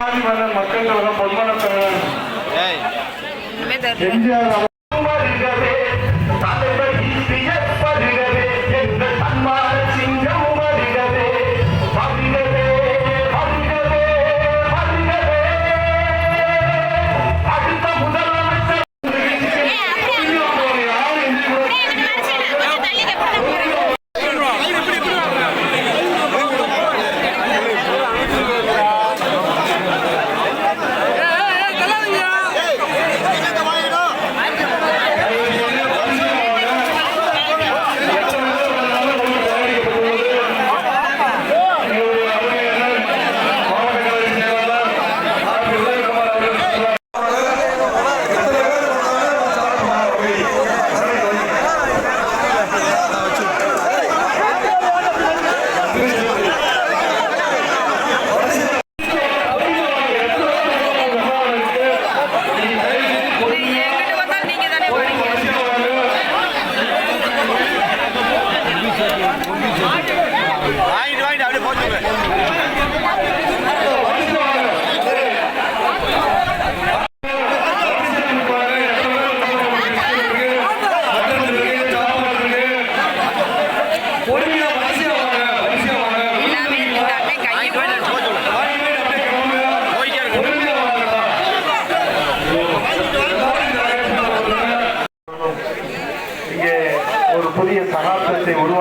மக்கள் கழகம் பொன்மன தலைவர் ஏய். இனிமே தெரியல எம்ஜிஆர்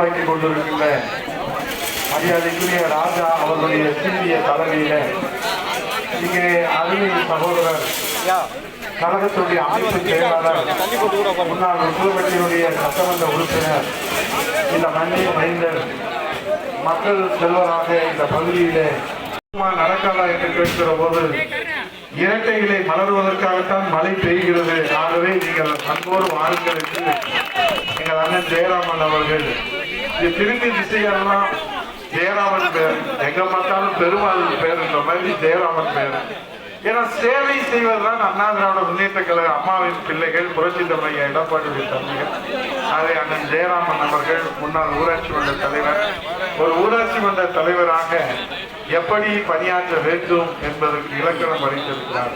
சகாப்தத்தை கொண்டிருக்கின்ற மரியாதைக்குரிய ராஜா அவர்களுடைய சீரிய தலைமையில இங்கே அருமை சகோதரர் கழகத்துடைய அமைப்பு செயலாளர் முன்னாள் முதலமைச்சருடைய சட்டமன்ற உறுப்பினர் இந்த மண்ணில் மைந்தர் மக்கள் செல்வராக இந்த பகுதியிலே சும்மா நடக்காதா என்று கேட்கிற போது இரட்டைகளை மலர்வதற்காகத்தான் மழை பெய்கிறது. ஆகவே நீங்கள் அன்போடு வாருங்கள் எங்கள் அண்ணன் ஜெயராமன் அவர்கள் இது திரும்பி திசையெல்லாம் ஜெயராமன் பேர். எங்க பார்த்தாலும் பெருமாள் பேருன்ற மாதிரி ஜெயராமன் பேர். ஏன்னா சேவை செய்வதுதான் அண்ணா திராவிட முன்னேற்ற கழக அம்மாவின் பிள்ளைகள் புரட்சி தமிழக எடப்பாடியுடைய தம்பிகள் அதை அண்ணன் ஜெயராமன் அவர்கள் முன்னாள் ஊராட்சி மன்ற தலைவர். ஒரு ஊராட்சி மன்ற தலைவராக எப்படி பணியாற்ற வேண்டும் என்பதற்கு இலக்கணம் படித்திருக்கிறார்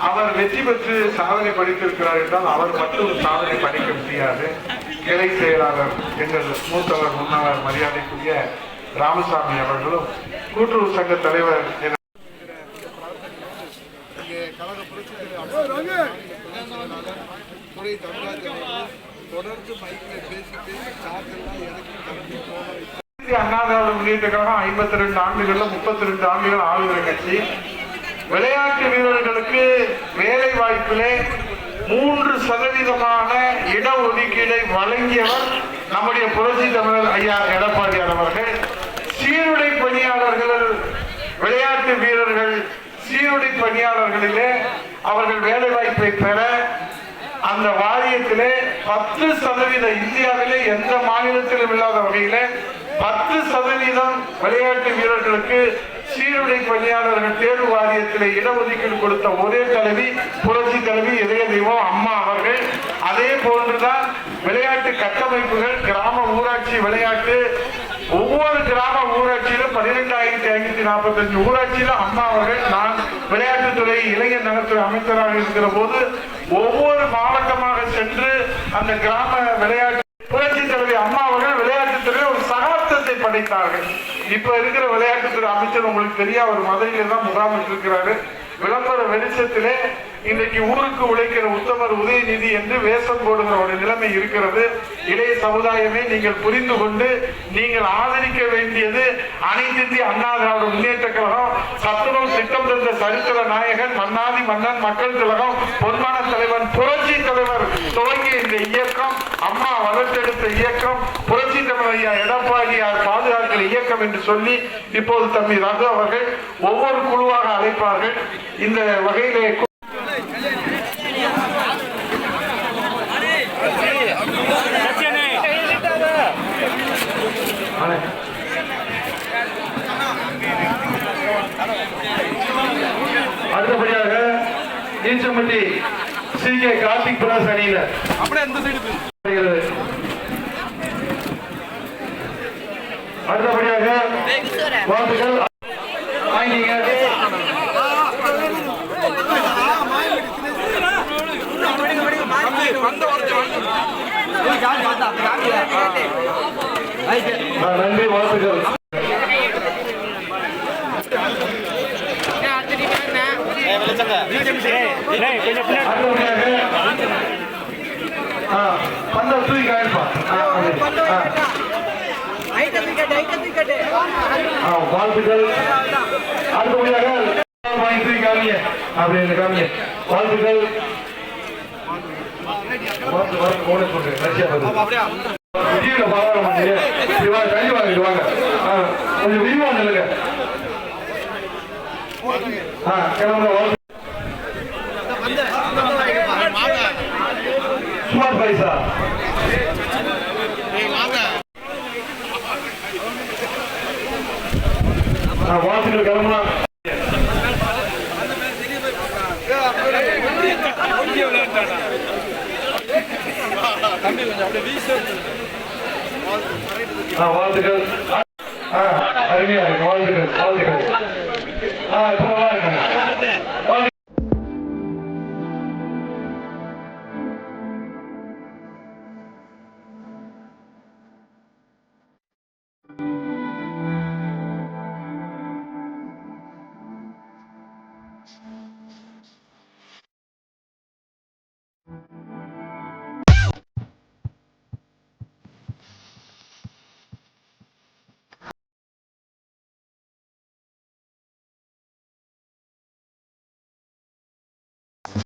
அவர் வெற்றி பெற்று சாதனை படித்திருக்கிறார் என்றால் அவர் மட்டும் சாதனை படிக்க முடியாது. கிளை செயலாளர் எங்கள் மூத்தவர் முன்னவர் மரியாதைக்குரிய ராமசாமி அவர்களும் கூட்டுறவு சங்க தலைவர் என தொடர்ந்து மைக்கில் பேசி பேசி சார்ஜெல்லாம் இறக்கி கிளம்பி போக வைத்து அண்ணா திராவிட முன்னேற்ற கழகம் ஐம்பத்தி ரெண்டு ஆண்டுகள்ல முப்பத்தி ரெண்டு ஆண்டுகள் ஆளுகிற கட்சி. விளையாட்டு வீரர்களுக்கு வேலை வாய்ப்பிலே மூன்று சதவீதமான இடஒதுக்கீடை வழங்கியவர் நம்முடைய புரட்சி தமிழர் ஐயா எடப்பாடியார் அவர்கள். சீருடை பணியாளர்கள் விளையாட்டு வீரர்கள் சீருடை பணியாளர்களிலே அவர்கள் வேலை வாய்ப்பை பெற அந்த வாரியத்திலே பத்து சதவீத இந்தியாவிலே எந்த மாநிலத்திலும் இல்லாத வகையில பத்து சதவீதம் விளையாட்டு வீரர்களுக்கு சீருடை பணியாளர்கள் தேர்வு வாரியத்தில் இடஒதுக்கீடு கொடுத்த ஒரே தலைவி புரட்சி தலைவி இதய தெய்வம் அம்மா அவர்கள். அதே போன்றுதான் விளையாட்டு கட்டமைப்புகள் கிராம ஊராட்சி விளையாட்டு ஒவ்வொரு கிராம ஊராட்சியிலும் பதினெண்டாயிரத்தி ஐநூத்தி நாற்பத்தஞ்சு ஊராட்சியிலும் அம்மா அவர்கள். நான் விளையாட்டுத்துறை இளைஞர் நலத்துறை அமைச்சராக இருக்கிற போது ஒவ்வொரு மாவட்டமாக சென்று அந்த கிராம விளையாட்டு புரட்சி தலைவி அம்மா அவர்கள் விளையாட்டுத்துறையில் ஒரு சகாப்தத்தை படைத்தார்கள். இப்ப இருக்கிற விளையாட்டுத்துறை அமைச்சர் உங்களுக்கு தெரியா அவர் மதுரையில தான் முகாமிட்டு இருக்கிறாரு விளம்பர வெளிச்சத்திலே இன்றைக்கு ஊருக்கு உழைக்கிற உத்தமர் உதயநிதி என்று வேஷம் போடுகிற ஒரு நிலைமை இருக்கிறது. இளைய சமுதாயமே நீங்கள் புரிந்து கொண்டு நீங்கள் ஆதரிக்க வேண்டியது அனைத்து இந்திய அண்ணா திராவிட முன்னேற்ற கழகம். சத்துணவு திட்டம் தந்த சரித்திர நாயகன் மன்னாதி மன்னன் மக்கள் திலகம் பொன்மான தலைவன் புரட்சி தலைவர் துவங்கிய இந்த இயக்கம் அம்மா வளர்த்தெடுத்த இயக்கம் புரட்சி தலைவர் ஐயா எடப்பாடியார் பாதுகாக்கிற இயக்கம் என்று சொல்லி இப்போது தம்பி ரகு அவர்கள் ஒவ்வொரு குழுவாக அழைப்பார்கள். இந்த வகையிலே அடுத்தபடியாக Eachampatti C K Karthik bros அணியினர். அப்படியே இந்த சைடு முறையாக வாழ்த்துக்கள். நன்றி வாழ்த்துக்கள் பந்தல் தூக்கி காய்ப்பா வாழ்த்துக்கள். அடுத்தபடியாக வாங்கி தூக்கி காமிங்க. அப்படி இந்த காமிங்க. வாழ்த்துக்கள். வாழ்த்து வாழ்த்து போன ஆ, வாழ்த்துக்கள் கிளம்பலாம் வாழ்த்துக்கள். அருமையா இருக்கு. வாழ்த்துக்கள் வாழ்த்துக்கள். ஆ இப்போ நல்லா இருக்குங்க